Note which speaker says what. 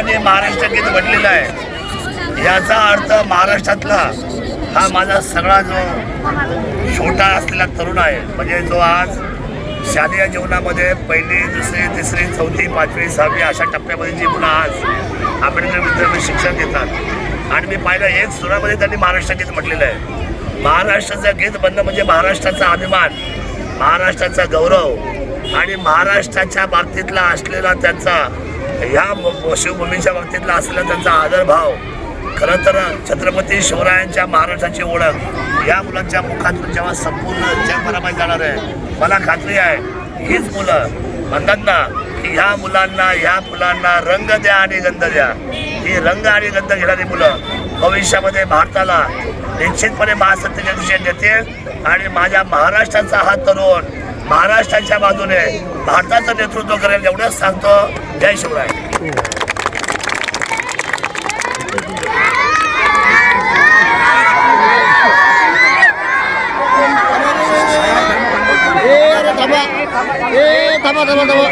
Speaker 1: तरुणांनी महाराष्ट्र गीत म्हटलेलं आहे. याचा अर्थ महाराष्ट्रातला हा माझा सगळा जो छोटा असलेला तरुण आहे म्हणजे जो आज शालेय जीवनामध्ये पहिली दुसरी तिसरी चौथी पाचवी सहावी अशा टप्प्यामध्ये जी मुलं आज आंबेडकर विद्यापीठ शिक्षण घेतात आणि मी पाहिलं एक सुरामध्ये त्यांनी महाराष्ट्र गीत म्हटलेलं आहे. महाराष्ट्राचं गीत बनणं म्हणजे महाराष्ट्राचा अभिमान महाराष्ट्राचा गौरव आणि महाराष्ट्राच्या बाबतीतला असलेला त्यांचा ह्या शिवभूमीच्या बाबतीतला असलेला त्यांचा आदरभाव खरं तर छत्रपती शिवरायांच्या महाराष्ट्राची ओळख या मुलांच्या मुखातून जेव्हा संपूर्ण जगभरामध्ये जाणार आहे मला खात्री आहे हीच मुलं म्हणतात ना की ह्या मुलांना ह्या फुलांना रंग द्या आणि गंध द्या. ही रंग आणि गंध घेणारी मुलं भविष्यामध्ये भारताला निश्चितपणे महासत्तेच्या दिशेने देते आणि माझ्या महाराष्ट्राचा हा तरुण महाराष्ट्राच्या बाजूने भारताचं नेतृत्व करेल एवढंच सांगतो. जय शिवराय.
Speaker 2: ए थांबा. ए थांबा थांबा थांबा.